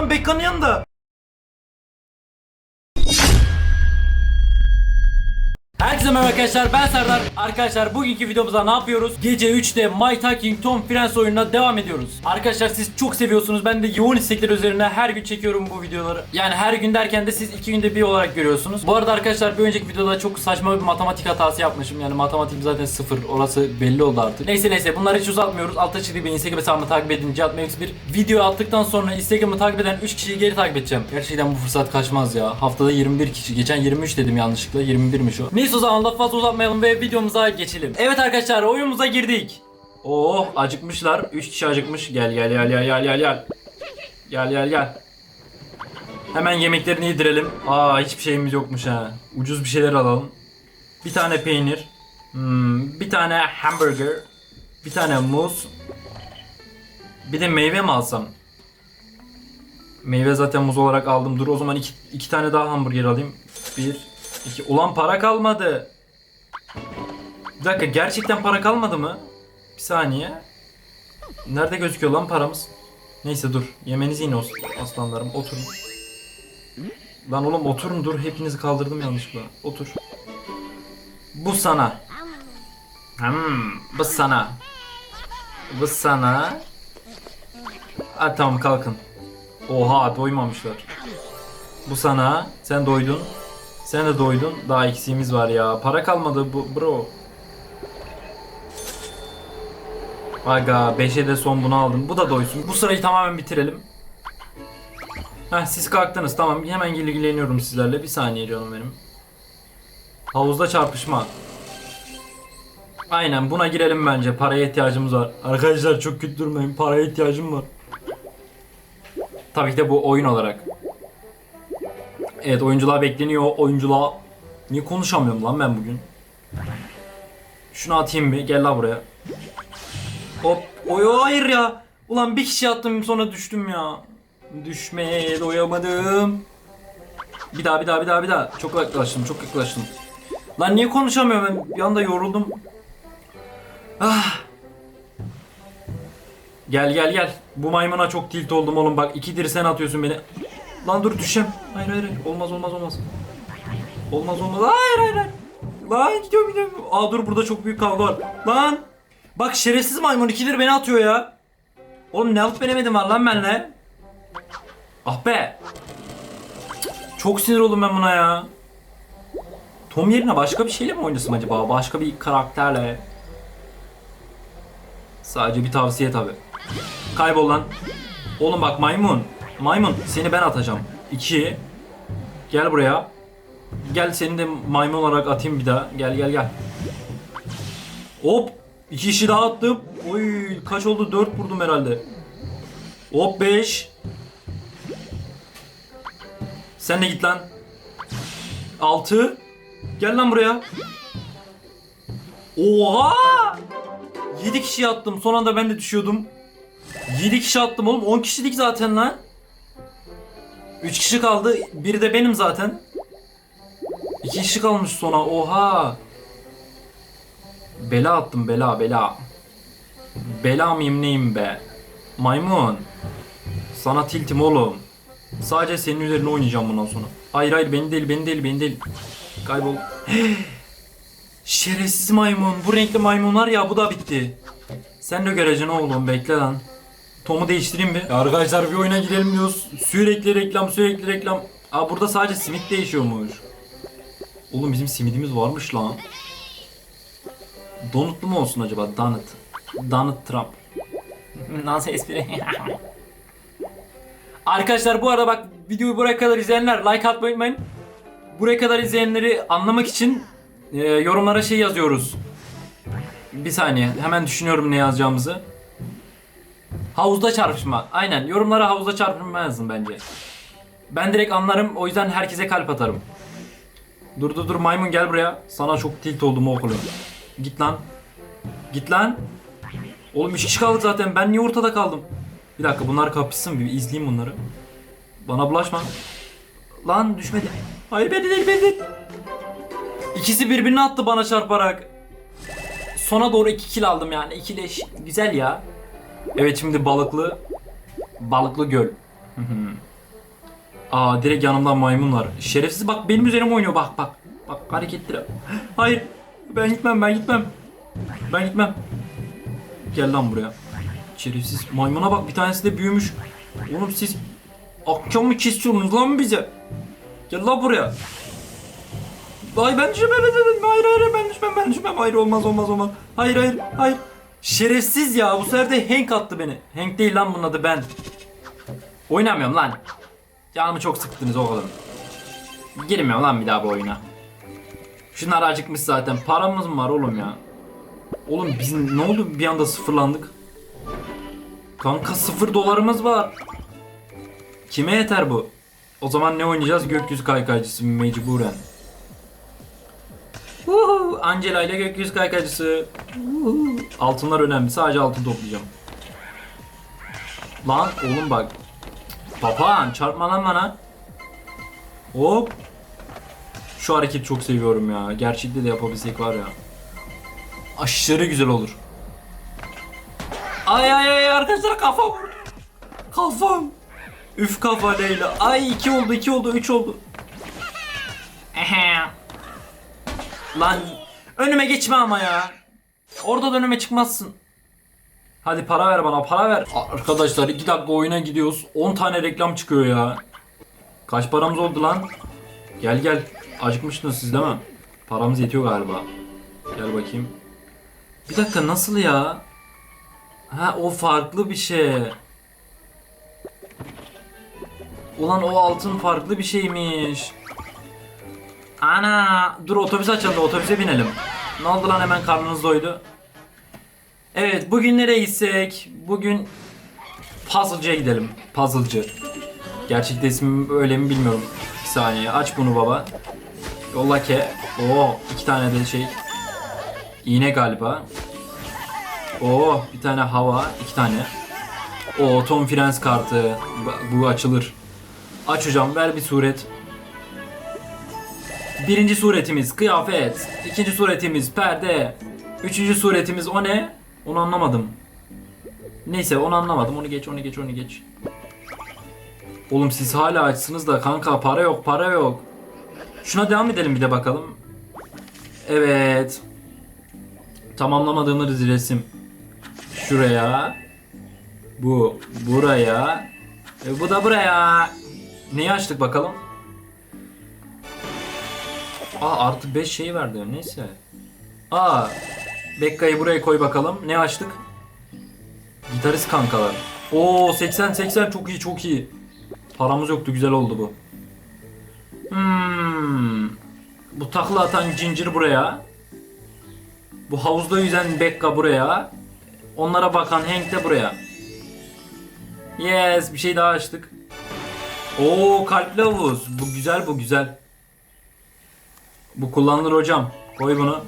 Lan Bekka'nın yanında. Herkese merhaba arkadaşlar ben Serdar. Arkadaşlar bugünkü videomuzda ne yapıyoruz? Gece 3'te My Talking Tom Friends oyununa devam ediyoruz. Arkadaşlar siz çok seviyorsunuz. Ben de yoğun istekler üzerine her gün çekiyorum bu videoları. Yani her gün derken de siz iki günde bir olarak görüyorsunuz. Bu arada arkadaşlar bir önceki videoda çok saçma bir matematik hatası yapmışım. Yani matematiğim zaten sıfır. Orası belli oldu artık. Neyse neyse bunları hiç uzatmıyoruz. Altta çıktığı bir Instagram hesabımı takip edin. Cihatmax bir video attıktan sonra Instagram'ı takip eden 3 kişiyi geri takip edeceğim. Gerçekten bu fırsat kaçmaz ya. Haftada 21 kişi. Geçen 23 dedim yanlışlıkla. 21'miş o. Neyse o zaman lafı fazla uzatmayalım ve videomuza geçelim. Evet arkadaşlar oyunumuza girdik. Oh acıkmışlar. 3 kişi acıkmış. Gel gel gel gel gel gel gel. Gel gel gel. Hemen yemeklerini yedirelim. Aa hiçbir şeyimiz yokmuş ha. Ucuz bir şeyler alalım. Bir tane peynir. Hmm, bir tane hamburger. Bir tane muz. Bir de meyve mi alsam? Meyve zaten muz olarak aldım. Dur o zaman iki, iki tane daha hamburger alayım. Bir, iki. Ulan para kalmadı. Bir dakika gerçekten para kalmadı mı? Bir saniye. Nerede gözüküyor lan paramız? Neyse dur. Yemeniz yine olsun aslanlarım. Oturun. Lan oğlum oturun dur. Hepinizi kaldırdım yanlışlıkla. Otur. Bu sana. Hmm, bu sana. Bu sana. Ha tamam kalkın. Oha doymamışlar. Bu sana. Sen doydun. Sen de doydun. Daha eksiğimiz var ya. Para kalmadı bu bro. Aga 5'e de son bunu aldım. Bu da doysun. Bu sırayı tamamen bitirelim. Heh siz kalktınız tamam. Hemen ilgileniyorum sizlerle. Bir saniye canım benim. Havuzda çarpışma. Aynen buna girelim bence. Paraya ihtiyacımız var. Arkadaşlar çok kötü durmayın. Paraya ihtiyacım var. Tabii ki de bu oyun olarak. Evet oyuncular bekleniyor. Oyuncular... Niye konuşamıyorum lan ben bugün? Şunu atayım bir. Gel la buraya. Hop. Oy hayır ya. Ulan bir kişi attım sonra düştüm ya. Düşmeye doyamadım. Bir daha bir daha bir daha bir daha. Çok yaklaştım çok yaklaştım. Lan niye konuşamıyorum ben? Bir anda yoruldum. Ah. Gel gel gel. Bu maymuna çok tilt oldum oğlum bak. ikidir sen atıyorsun beni. Lan dur düşeceğim. Hayır hayır hayır. Olmaz olmaz olmaz. Olmaz olmaz. Hayır hayır hayır. Lan gidiyorum gidiyorum. Aa dur burada çok büyük kavga var. Lan. Bak şerefsiz maymun ikidir beni atıyor ya. Oğlum ne alıp veremedim var lan benle. Ah be. Çok sinir oldum ben buna ya. Tom yerine başka bir şeyle mi oynasam acaba? Başka bir karakterle. Sadece bir tavsiye tabi. Kaybol lan. Oğlum bak maymun. Maymun seni ben atacağım. İki. Gel buraya. Gel seni de maymun olarak atayım bir daha. Gel gel gel. Hop. İki kişi daha attım. Oy kaç oldu? Dört vurdum herhalde. Hop beş. Sen de git lan. Altı. Gel lan buraya. Oha! 7 kişi attım. Son anda ben de düşüyordum. 7 kişi attım oğlum. 10 kişilik zaten lan. 3 kişi kaldı. Biri de benim zaten. 2 kişi kalmış sona. Oha. Bela attım bela bela. Bela mıyım neyim be? Maymun. Sana tiltim oğlum. Sadece senin üzerine oynayacağım bundan sonra. Hayır hayır beni değil beni değil beni değil. Kaybol. Şerefsiz maymun. Bu renkli maymunlar ya bu da bitti. Sen de göreceksin oğlum bekle lan. Tom'u değiştireyim. Ya arkadaşlar bir oyuna girelim diyoruz. Sürekli reklam sürekli reklam. Aa burada sadece simit değişiyormuş. Oğlum bizim simidimiz varmış lan. Donutlu mu olsun acaba? Donut. Donut Trump. Nasıl espri? Arkadaşlar bu arada bak videoyu buraya kadar izleyenler like atmayı unutmayın. Buraya kadar izleyenleri anlamak için e, yorumlara şey yazıyoruz. Bir saniye hemen düşünüyorum ne yazacağımızı. Havuzda çarpışma. Aynen yorumlara havuzda çarpışma yazın bence. Ben direkt anlarım o yüzden herkese kalp atarım. Dur dur dur maymun gel buraya. Sana çok tilt oldum okulum. Git lan. Git lan. Oğlum üç kişi kaldık zaten ben niye ortada kaldım? Bir dakika bunlar kapışsın bir izleyeyim bunları. Bana bulaşma. Lan düşmedi. Hayır beni değil beni. İkisi birbirini attı bana çarparak. Sona doğru iki kill aldım yani. İkileş. Güzel ya. Evet şimdi balıklı. Balıklı göl. Aa direkt yanımdan maymun var. Şerefsiz bak benim üzerime oynuyor bak bak. Bak hareketleri. Hayır. Ben gitmem ben gitmem. Ben gitmem. Gel lan buraya. Şerefsiz maymuna bak bir tanesi de büyümüş. Oğlum siz akşam mı kesiyorsunuz lan bize? Gel lan buraya. Ay ben düşmem ben düşmem. Hayır hayır ben düşmem ben düşmem. Hayır olmaz olmaz olmaz. Hayır hayır hayır. Şerefsiz ya bu sefer de Hank attı beni. Hank değil lan bunun adı ben. Oynamıyorum lan. Canımı çok sıktınız oğlum. Girmiyorum lan bir daha bu oyuna. Şunlar acıkmış zaten. Paramız mı var oğlum ya? Oğlum biz ne oldu bir anda sıfırlandık? Kanka sıfır dolarımız var. Kime yeter bu? O zaman ne oynayacağız? Gökyüzü kaykaycısı mecburen. Uhu, Angela ile gökyüzü kaykaycısı. Uhu. Altınlar önemli. Sadece altın toplayacağım. Lan oğlum bak. Papağan çarpma lan bana. Hop. Şu hareketi çok seviyorum ya. Gerçekte de yapabilsek var ya. Aşırı güzel olur. Ay ay ay arkadaşlar kafam. Kafam. Üf kafa Leyla. Ay iki oldu iki oldu üç oldu. Lan önüme geçme ama ya. Orada da önüme çıkmazsın. Hadi para ver bana para ver. Arkadaşlar 2 dakika oyuna gidiyoruz. 10 tane reklam çıkıyor ya. Kaç paramız oldu lan? Gel gel. Acıkmıştınız siz değil mi? Paramız yetiyor galiba. Gel bakayım. Bir dakika nasıl ya? Ha o farklı bir şey. Ulan o altın farklı bir şeymiş. Ana dur otobüs açıldı otobüse binelim. Ne oldu lan hemen karnınız doydu. Evet bugün nereye gitsek? Bugün Puzzle'cıya gidelim. Puzzle'cı. Gerçekte ismim öyle mi bilmiyorum. Bir saniye aç bunu baba. Yolla ke. Oo iki tane de şey. İğne galiba. Oo bir tane hava, iki tane. O Tom Frens kartı. Bu açılır. Aç hocam ver bir suret. Birinci suretimiz kıyafet. İkinci suretimiz perde. Üçüncü suretimiz o ne? Onu anlamadım. Neyse onu anlamadım. Onu geç onu geç onu geç. Oğlum siz hala açsınız da kanka para yok para yok. Şuna devam edelim bir de bakalım. Evet. Tamamlamadığımız resim. Şuraya. Bu buraya. E, bu da buraya. Neyi açtık bakalım? Aa artı 5 şey verdi neyse. Aa Bekka'yı buraya koy bakalım. Ne açtık? Gitarist kankalar. Oo 80 80 çok iyi çok iyi. Paramız yoktu güzel oldu bu. Hmm. Bu takla atan Ginger buraya. Bu havuzda yüzen Bekka buraya. Onlara bakan Hank de buraya. Yes bir şey daha açtık. Oo kalpli havuz. Bu güzel bu güzel. Bu kullanılır hocam. Koy bunu.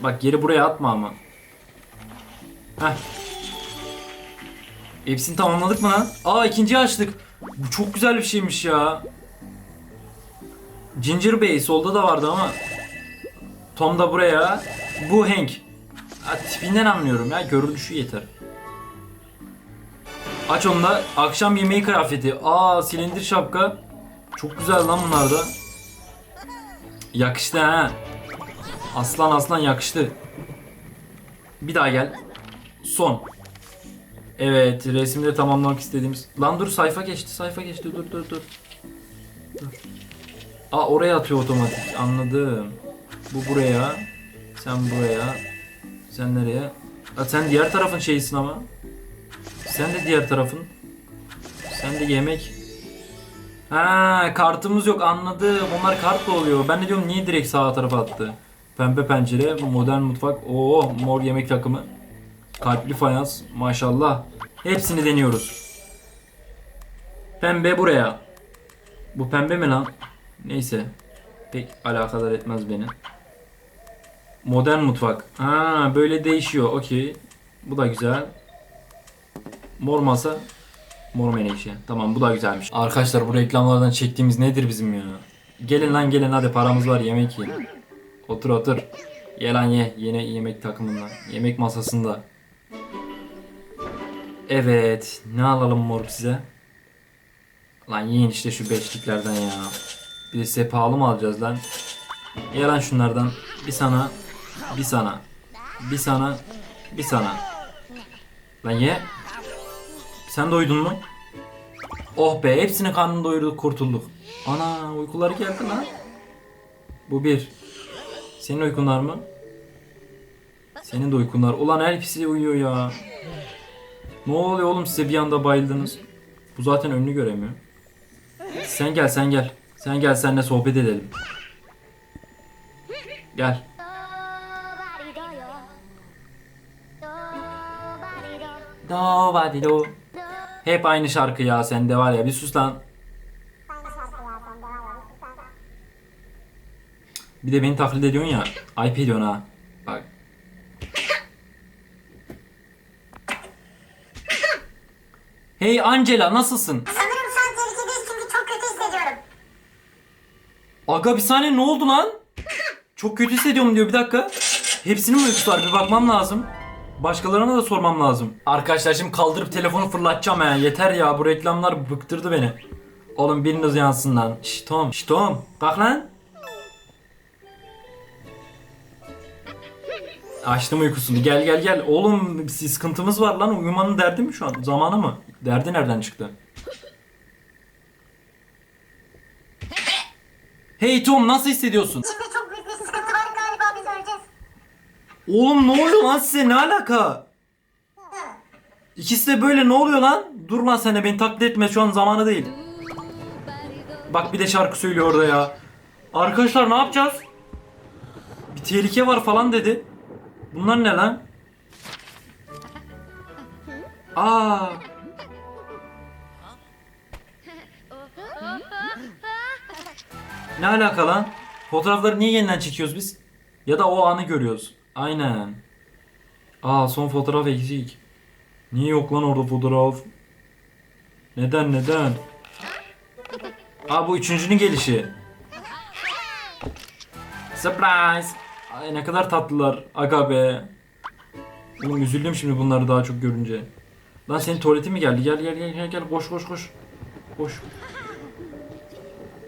Bak geri buraya atma ama. Heh. Hepsini tamamladık mı lan? Aa ikinciyi açtık. Bu çok güzel bir şeymiş ya. Ginger Bey solda da vardı ama. Tom da buraya. Bu Hank. Ha, tipinden anlıyorum ya. Görünüşü yeter. Aç onu da. Akşam yemeği kıyafeti. Aa silindir şapka. Çok güzel lan bunlar da. Yakıştı ha. Aslan aslan yakıştı. Bir daha gel. Son. Evet resimde tamamlamak istediğimiz. Lan dur sayfa geçti sayfa geçti dur dur dur. Dur. Aa oraya atıyor otomatik anladım. Bu buraya. Sen buraya. Sen nereye? Aa, sen diğer tarafın şeysin ama. Sen de diğer tarafın. Sen de yemek. Ha kartımız yok anladım. Onlar kartla oluyor. Ben de diyorum niye direkt sağ tarafa attı. Pembe pencere, modern mutfak. Oo mor yemek takımı. Kalpli fayans. Maşallah. Hepsini deniyoruz. Pembe buraya. Bu pembe mi lan? Neyse. Pek alakadar etmez beni. Modern mutfak. Ha böyle değişiyor. Okey. Bu da güzel. Mor masa. Mor menekşe. Tamam bu da güzelmiş. Arkadaşlar bu reklamlardan çektiğimiz nedir bizim ya? Gelin lan gelin hadi paramız var yemek yiyin. Otur otur. Ye lan ye. Yine yemek takımında. Yemek masasında. Evet. Ne alalım mor size? Lan yiyin işte şu beşliklerden ya. Bir de size pahalı mı alacağız lan? Ye lan şunlardan. Bir sana, bir sana, bir sana, bir sana. Lan ye. Sen doydun mu? Oh be hepsini karnını doyurduk kurtulduk. Ana uykuları geldi lan. Bu bir. Senin uykunlar mı? Senin de uykun var. Ulan hepsi uyuyor ya. Ne oluyor oğlum size bir anda bayıldınız? Bu zaten önünü göremiyor. Sen gel sen gel. Sen gel seninle sohbet edelim. Gel. Do di do. Hep aynı şarkı ya sende var ya bir sus lan. Bir de beni taklit ediyorsun ya. Ayıp ediyorsun ha. Bak. Hey Angela nasılsın? Sanırım şu an tehlikedeyiz çünkü çok kötü hissediyorum. Aga bir saniye ne oldu lan? Çok kötü hissediyorum diyor bir dakika. Hepsinin mi uykusu var bir bakmam lazım. Başkalarına da sormam lazım. Arkadaşlar şimdi kaldırıp telefonu fırlatacağım ya. Yeter ya bu reklamlar bıktırdı beni. Oğlum biriniz yansın lan. Şş Tom. Şş Tom. Kalk lan. Açtım uykusunu. Gel gel gel. Oğlum bir sıkıntımız var lan. Uyumanın derdi mi şu an? Zamanı mı? Derdi nereden çıktı? Hey Tom nasıl hissediyorsun? İçimde çok büyük bir sıkıntı var galiba biz öleceğiz. Oğlum ne oluyor lan size ne alaka? İkisi de böyle ne oluyor lan? Dur lan sen de beni taklit etme şu an zamanı değil. Bak bir de şarkı söylüyor orada ya. Arkadaşlar ne yapacağız? Bir tehlike var falan dedi. Bunlar ne lan? Aa. Ne alaka lan? Fotoğrafları niye yeniden çekiyoruz biz? Ya da o anı görüyoruz. Aynen. Aa son fotoğraf eksik. Niye yok lan orada fotoğraf? Neden neden? Aa bu üçüncünün gelişi. Surprise. Ay ne kadar tatlılar. Aga be. Oğlum üzüldüm şimdi bunları daha çok görünce. Lan senin tuvaletin mi geldi? Gel gel gel gel gel koş koş koş. Koş.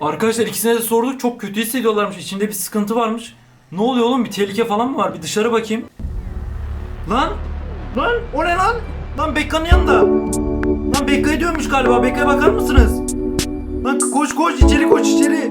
Arkadaşlar ikisine de sorduk çok kötü hissediyorlarmış. İçinde bir sıkıntı varmış. Ne oluyor oğlum? Bir tehlike falan mı var? Bir dışarı bakayım. Lan! Lan! O ne lan? Lan Bekka'nın yanında. Lan Bekka'ya dönmüş galiba. Bekka'ya bakar mısınız? Lan koş koş içeri koş içeri.